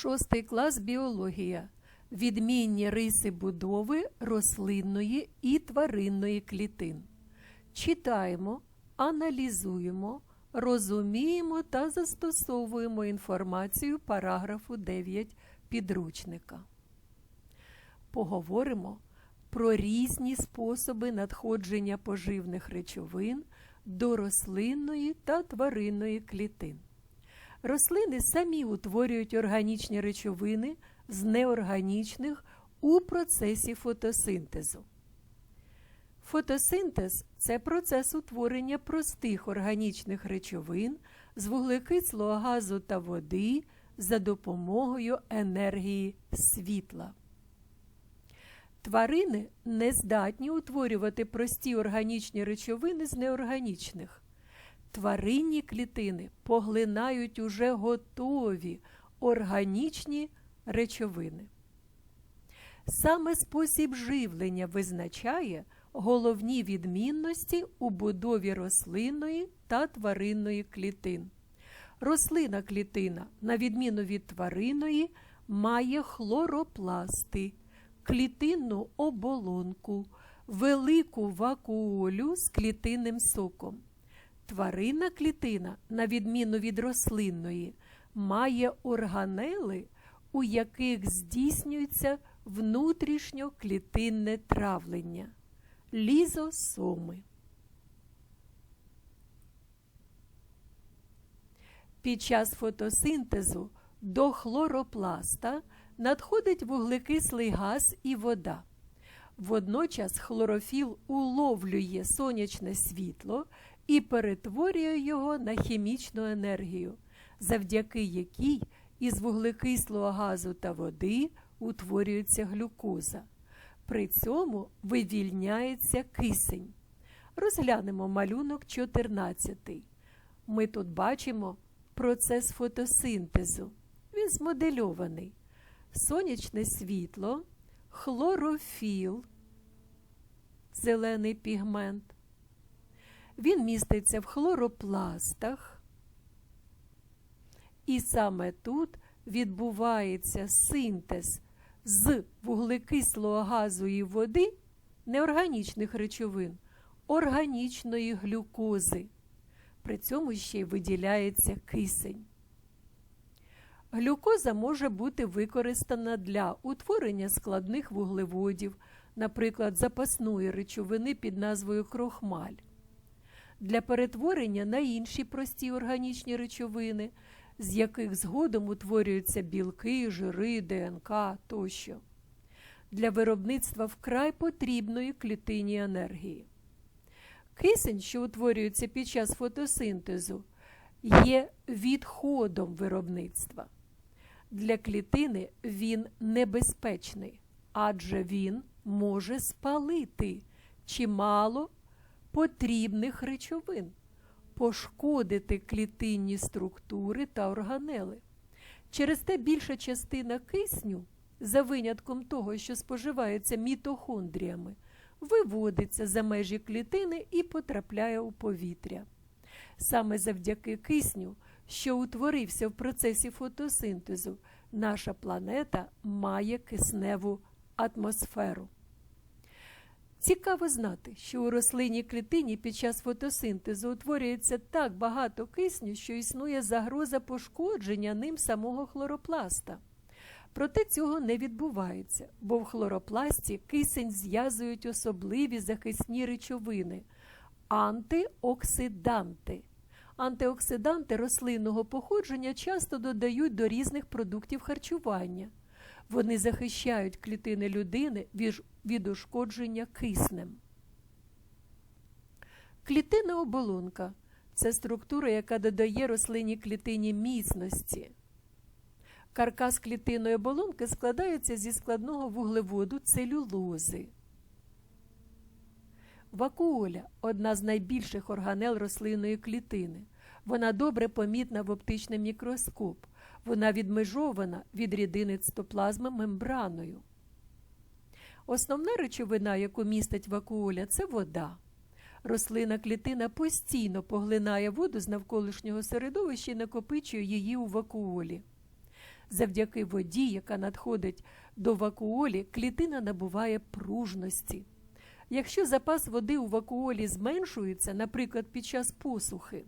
Шостий клас біологія. Відмінні риси будови рослинної і тваринної клітин. Читаємо, аналізуємо, розуміємо та застосовуємо інформацію параграфу 9 підручника. Поговоримо про різні способи надходження поживних речовин до рослинної та тваринної клітин. Рослини самі утворюють органічні речовини з неорганічних у процесі фотосинтезу. Фотосинтез це процес утворення простих органічних речовин з вуглекислого газу та води за допомогою енергії світла. Тварини не здатні утворювати прості органічні речовини з неорганічних. Тваринні клітини поглинають уже готові органічні речовини. Саме спосіб живлення визначає головні відмінності у будові рослинної та тваринної клітин. Рослина клітина, на відміну від тваринної, має хлоропласти, клітинну оболонку, велику вакуолю з клітинним соком. Тваринна клітина, на відміну від рослинної, має органели, у яких здійснюється внутрішньоклітинне травлення лізосоми. Під час фотосинтезу до хлоропласта надходить вуглекислий газ і вода. Водночас хлорофіл уловлює сонячне світло і перетворює його на хімічну енергію, завдяки якій із вуглекислого газу та води утворюється глюкоза. При цьому вивільняється кисень. Розглянемо малюнок 14. Ми тут бачимо процес фотосинтезу. Він змодельований. Сонячне світло, хлорофіл, зелений пігмент. Він міститься в хлоропластах. І саме тут відбувається синтез з вуглекислого газу і води неорганічних речовин, органічної глюкози. При цьому ще й виділяється кисень. Глюкоза може бути використана для утворення складних вуглеводів, наприклад, запасної речовини під назвою крохмаль, для перетворення на інші прості органічні речовини, з яких згодом утворюються білки, жири, ДНК тощо, для виробництва вкрай потрібної клітині енергії. Кисень, що утворюється під час фотосинтезу, є відходом виробництва. Для клітини він небезпечний, адже він може спалити чимало потрібних речовин, пошкодити клітинні структури та органели. Через те більша частина кисню, за винятком того, що споживається мітохондріями, виводиться за межі клітини і потрапляє у повітря. Саме завдяки кисню, що утворився в процесі фотосинтезу, наша планета має кисневу атмосферу. Цікаво знати, що у рослинній клітині під час фотосинтезу утворюється так багато кисню, що існує загроза пошкодження ним самого хлоропласта. Проте цього не відбувається, бо в хлоропласті кисень зв'язують особливі захисні речовини антиоксиданти. Антиоксиданти рослинного походження часто додають до різних продуктів харчування. Вони захищають клітини людини від ушкодження киснем. Клітинна оболонка це структура, яка додає рослинній клітині міцності. Каркас клітинної оболонки складається зі складного вуглеводу целюлози. Вакуоля одна з найбільших органел рослинної клітини. Вона добре помітна в оптичний мікроскоп. Вона відмежована від рідини цитоплазми мембраною. Основна речовина, яку містить вакуоля, це вода. Рослина клітина постійно поглинає воду з навколишнього середовища і накопичує її у вакуолі. Завдяки воді, яка надходить до вакуолі, клітина набуває пружності. Якщо запас води у вакуолі зменшується, наприклад, під час посухи,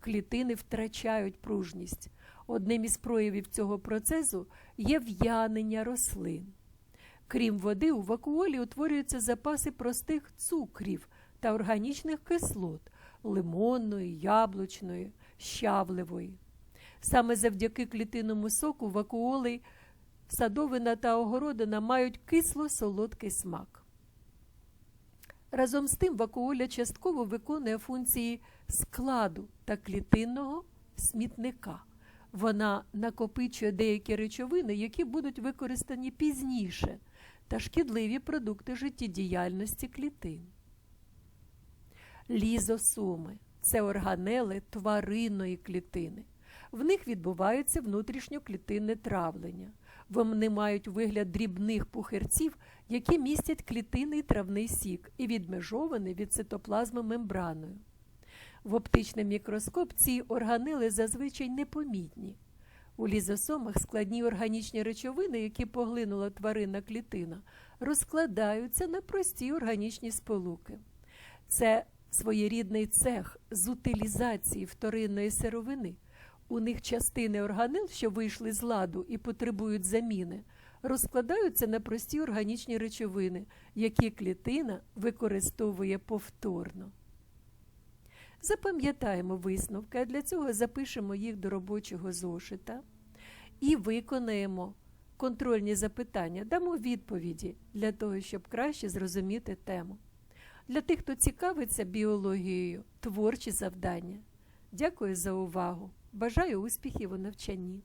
клітини втрачають пружність. Одним із проявів цього процесу є в'янення рослин. Крім води, у вакуолі утворюються запаси простих цукрів та органічних кислот лимонної, яблучної, щавлевої. Саме завдяки клітинному соку вакуоли, садовина та огородина мають кисло-солодкий смак. Разом з тим вакуоля частково виконує функції складу та клітинного смітника. Вона накопичує деякі речовини, які будуть використані пізніше, та шкідливі продукти життєдіяльності клітин. Лізосоми це органели тваринної клітини. В них відбувається внутрішньоклітинне травлення. Вони мають вигляд дрібних пухирців, які містять клітинний травний сік і відмежований від цитоплазми мембраною. В оптичний мікроскоп ці органели зазвичай непомітні. У лізосомах складні органічні речовини, які поглинула тваринна клітина, розкладаються на прості органічні сполуки. Це своєрідний цех з утилізації вторинної сировини. У них частини органел, що вийшли з ладу і потребують заміни, розкладаються на прості органічні речовини, які клітина використовує повторно. Запам'ятаємо висновки, а для цього запишемо їх до робочого зошита і виконаємо контрольні запитання, дамо відповіді для того, щоб краще зрозуміти тему. Для тих, хто цікавиться біологією, творчі завдання. Дякую за увагу! Бажаю успіхів у навчанні!